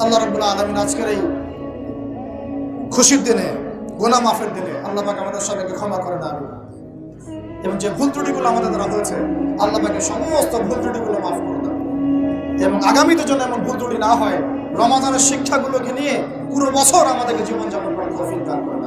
আল্লাহ রব্বুল আলমিন আজকের এই খুশির দিনে গোনা মাফের দিনে আল্লাহ পাক আমাদের সবাইকে ক্ষমা করে না এবং যে ভুল ত্রুটিগুলো আমাদের দ্বারা হয়েছে, আল্লাহ পাকে সমস্ত ভুল ত্রুটিগুলো মাফ করে দেন এবং আগামীতে যেন এমন ভুল ত্রুটি না হয় রমাদানের শিক্ষাগুলোকে নিয়ে পুরো বছর আমাদেরকে জীবনযাপন করার তৌফিক দান করেন